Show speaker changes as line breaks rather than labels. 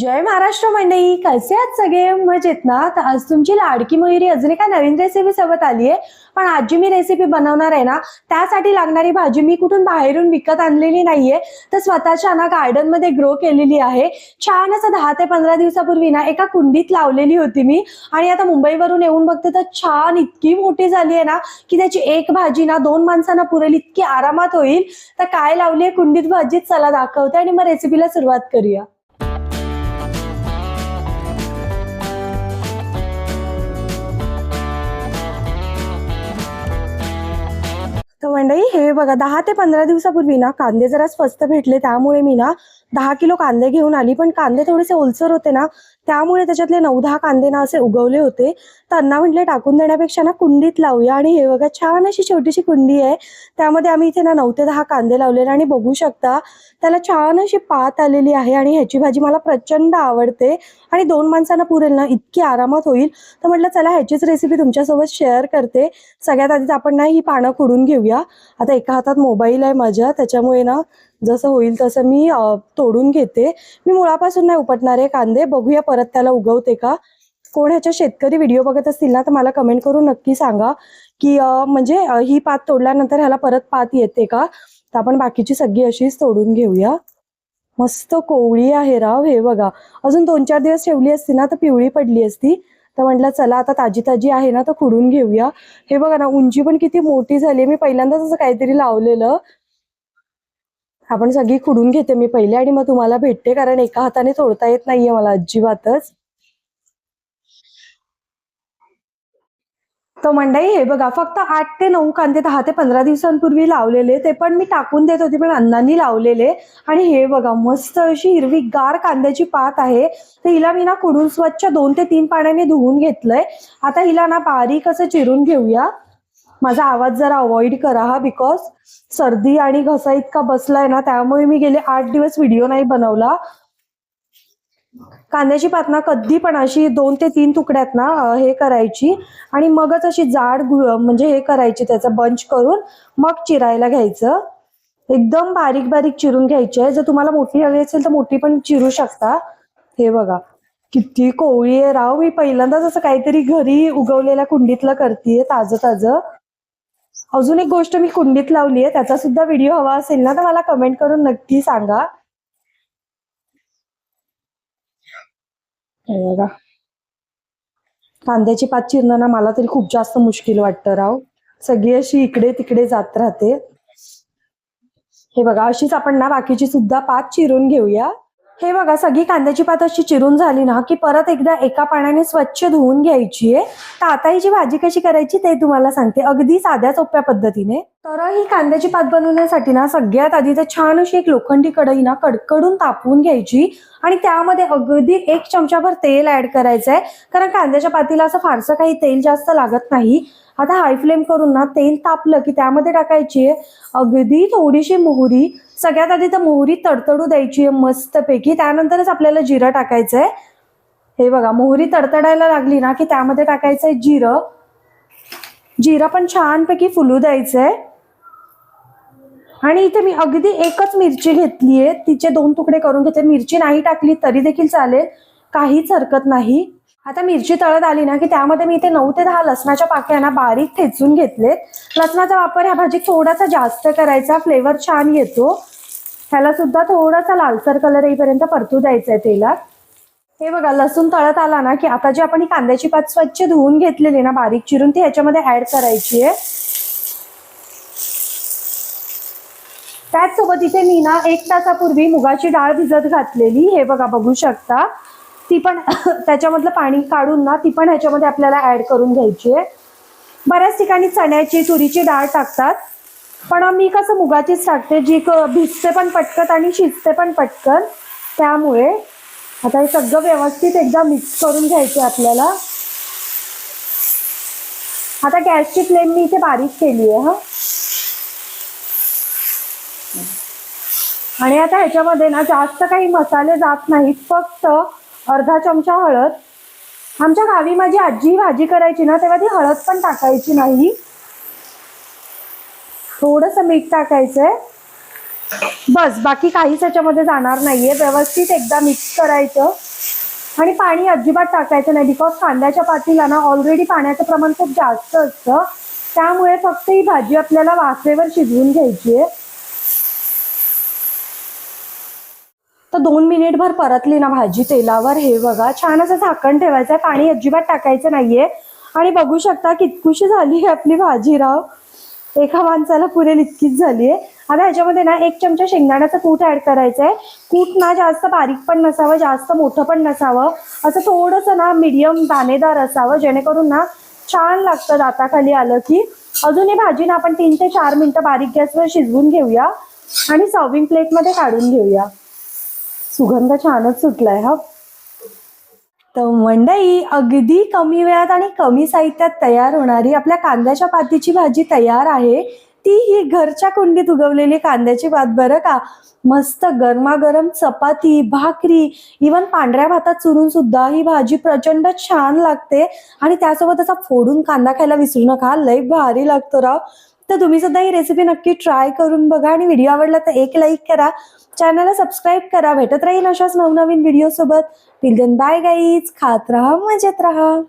जय महाराष्ट्र मंडळी कसे आहात सगळे? मजेत ना? तर आज तुमची लाडकी मयुरी अजून एका नवीन रेसिपी सोबत आली आहे. पण आज जी मी रेसिपी बनवणार आहे ना त्यासाठी लागणारी भाजी मी कुठून बाहेरून विकत आणलेली नाहीये. तर स्वतःच्या ना गार्डनमध्ये ग्रो केलेली आहे. छान असं दहा ते पंधरा दिवसापूर्वी ना एका कुंडीत लावलेली होती मी. आणि आता मुंबईवरून येऊन बघते तर छान इतकी मोठी झाली आहे ना की त्याची एक भाजी ना दोन माणसांना पुरेल इतकी आरामात होईल. तर काय लावली आहे कुंडीत भाजीत चला दाखवते आणि मग रेसिपीला सुरुवात करूया. मंडळी हे बघा दहा ते पंधरा दिवसापूर्वी ना कांदे जरा स्वस्त भेटले त्यामुळे मी ना दहा किलो कांदे घेऊन आली पण कांदे थोडेसे ओलसर होते ना त्यामुळे त्याच्यातले नऊ दहा कांदे ना असे उगवले होते. त्यांना म्हटले टाकून देण्यापेक्षा ना कुंडीत लावूया. आणि हे बघा छान अशी छोटीशी कुंडी आहे. त्यामध्ये आम्ही इथे ना नऊ ते दहा कांदे लावलेले आणि बघू शकता त्याला छान अशी पात आलेली आहे आणि ह्याची भाजी मला प्रचंड आवडते. आणि दोन माणसांना पुरेल ना इतकी आरामात होईल. तर म्हटलं चला ह्याचीच रेसिपी तुमच्यासोबत शेअर करते. सगळ्यात आधीच आपण ना ही पानं खुडून घेऊया. आता एका हातात मोबाईल आहे माझ्या त्याच्यामुळे ना जसं होईल तसं मी तोडून घेते. मी मुळापासून नाही उपटणार आहे कांदे. बघूया परत त्याला उगवते का? कोण ह्याच्या शेतकरी व्हिडिओ बघत असतील ना तर मला कमेंट करून नक्की सांगा की म्हणजे ही पात तोडल्यानंतर ह्याला परत पात येते का? तर आपण बाकीची सगळी अशीच तोडून घेऊया. मस्त कोवळी आहे राव हे बघा. अजून दोन चार दिवस ठेवली असती ना तर पिवळी पडली असती. तर म्हटलं चला आता ताजी ताजी आहे ना तर खुडून घेऊया. हे बघा ना उंची पण किती मोठी झाली मी पहिल्यांदाच असं काहीतरी लावलेलं. आपण सगळी खुडून घेते मी पहिले आणि मग तुम्हाला भेटते कारण एका हाताने तोडता येत नाहीये मला अजिबातच. तर मंडई हे बघा फक्त आठ ते नऊ कांदे दहा ते पंधरा दिवसांपूर्वी लावलेले ते पण मी टाकून देत होते पण अण्णांनी लावलेले. आणि हे बघा मस्त अशी हिरवी गार कांद्याची पात आहे. तर हिला मी ना कुडून स्वच्छ दोन ते तीन पाण्याने धुवून घेतलंय. आता हिला ना बारीक असं चिरून घेऊया. माझा आवाज जरा अवॉइड करा हा बिकॉज सर्दी आणि घसा इतका बसलाय ना त्यामुळे मी गेले आठ दिवस व्हिडिओ नाही बनवला. कांद्याची पातना कधी पण अशी दोन ते तीन तुकड्यात ना हे करायची. आणि मगच अशी जाड म्हणजे हे करायची त्याचं बंच करून मग चिरायला घ्यायचं. एकदम बारीक बारीक चिरून घ्यायची. आहे जर तुम्हाला मोठी हवी असेल तर मोठी पण चिरू शकता. हे बघा किती कोवळी आहे राव. मी पहिल्यांदाच असं काहीतरी घरी उगवलेल्या कुंडीतलं करतेय ताजं ताजं. अजून एक गोष्ट मी कुंडीत लावली आहे त्याचा सुद्धा व्हिडिओ हवा असेल ना तर मला कमेंट करून नक्की सांगा. हे बघा. कांद्याची पात चिरणं ना मला तरी खूप जास्त मुश्किल वाटतं राव. सगळी अशी इकडे तिकडे जात राहते. हे बघा अशीच आपण ना बाकीची सुद्धा पात चिरून घेऊया. हे बघा सगळी कांद्याची पात अशी चिरून झाली ना की परत एकदा एका पाण्याने स्वच्छ धुवून घ्यायची आहे तर आता ही जी भाजी कशी करायची ते तुम्हाला सांगते अगदी साध्या सोप्या पद्धतीने. तर ही कांद्याची पात बनवण्यासाठी ना सगळ्यात आधी तर छान अशी एक लोखंडी कढई ना कडकडून तापवून घ्यायची. आणि त्यामध्ये अगदी एक चमचाभर तेल ऍड करायचं आहे कारण कांद्याच्या पातीला असं फारसं काही तेल जास्त लागत नाही. आता हाय फ्लेम करून ना तेल तापलं की त्यामध्ये टाकायची आहे अगदी थोडीशी मोहरी सगळ्यात आधी तर मोहरी तडतडू द्यायची आहे मस्तपैकी. त्यानंतरच आपल्याला जिरं टाकायचं आहे हे बघा मोहरी तडतडायला लागली ना की त्यामध्ये टाकायचं आहे जिरं. जिरं पण छानपैकी फुलू द्यायचंय. आणि इथे मी अगदी एकच मिरची घेतली आहे. तिचे दोन तुकडे करून घेतले. मिरची नाही टाकली तरी देखील चालेल. काहीच हरकत नाही. आता मिरची तळत आली ना की त्यामध्ये मी इथे नऊ ते दहा लसणाच्या पाक्यांना बारीक ठेचून घेतलेत. लसणाचा वापर ह्या भाजीत थोडासा जास्त करायचा. फ्लेवर छान येतो. ह्याला सुद्धा थोडासा लालसर कलर येईपर्यंत परतू द्यायचा आहे तेलात. हे बघा लसूण तळत आला ना की आता जी आपण ही कांद्याची पात स्वच्छ धुवून घेतलेली ना बारीक चिरून ती ह्याच्यामध्ये ऍड करायची आहे. त्याचसोबत इथे मी ना एक तासापूर्वी मुगाची डाळ भिजत घातलेली हे बघा बघू शकता. ती पण त्याच्यामधलं पाणी काढून ना ती पण ह्याच्यामध्ये आपल्याला ऍड करून घ्यायची आहे. बऱ्याच ठिकाणी चण्याची तुरीची डाळ टाकतात. पण मी कसं मुगाचीच टाकते जी क- भिजते पण पटकन आणि शिजते पण पटकन. त्यामुळे आता हे सगळं व्यवस्थित एकदा मिक्स करून घ्यायचे आपल्याला. आता गॅसची फ्लेम मी इथे बारीक केली आहे हा. आणि आता ह्याच्यामध्ये ना जास्त काही मसाले जात नाहीत फक्त अर्धा चमचा हळद. आमच्या गावी माझी आजी भाजी करायची ना तेव्हा ती हळद पण टाकायची नाही. थोडस मीठ टाकायचंय. बस बाकी काहीच याच्यामध्ये जाणार नाहीये. व्यवस्थित एकदा मिक्स करायचं. आणि पाणी अजिबात टाकायचं नाही. बिकॉज कांद्याच्या पातीला ना ऑलरेडी पाण्याचं प्रमाण खूप जास्त असतं. त्यामुळे फक्त ही भाजी आपल्याला वाफेवर शिजवून घ्यायची आहे. तर दोन मिनिटभर परतली ना भाजी तेलावर. हे बघा छान असं झाकण ठेवायचं आहे पाणी अजिबात टाकायचं नाहीये. आणि बघू शकता कितकुशी झाली आहे आपली भाजी राव. एका माणसाला पुरेल इतकीच झाली आहे आता ह्याच्यामध्ये ना एक चमचा शेंगदाण्याचं कूट ऍड करायचं आहे कूट ना जास्त बारीक पण नसावं जास्त मोठं पण नसावं. असं थोडंसं ना मीडियम दाणेदार असावं जेणेकरून ना छान लागतं दाताखाली आलं की. अजून ही भाजी ना आपण तीन ते चार मिनिटं बारीक गॅसवर शिजवून घेऊया आणि सर्विंग प्लेटमध्ये काढून घेऊया. सुगंध छानच सुटलाय हा. तर मंडई अगदी कमी वेळात आणि कमी साहित्यात तयार होणारी आपल्या कांद्याच्या पातीची भाजी तयार आहे. ती ही घरच्या कुंडीत उगवलेली कांद्याची भात बरं का? मस्त गरमागरम चपाती भाकरी इवन पांढऱ्या भातात चुरून सुद्धा ही भाजी प्रचंड छान लागते आणि त्यासोबत असा फोडून कांदा खायला विसरू नका. लय भारी लागतो राव. तर तुम्ही सुद्धा ही रेसिपी नक्की ट्राय करून बघा आणि व्हिडिओ आवडला तर एक लाईक करा. चॅनलला सबस्क्राईब करा. भेटत राहील अशाच नवनवीन व्हिडिओ सोबत. टिल देन बाय गाईज खात राहा मजेत राहा.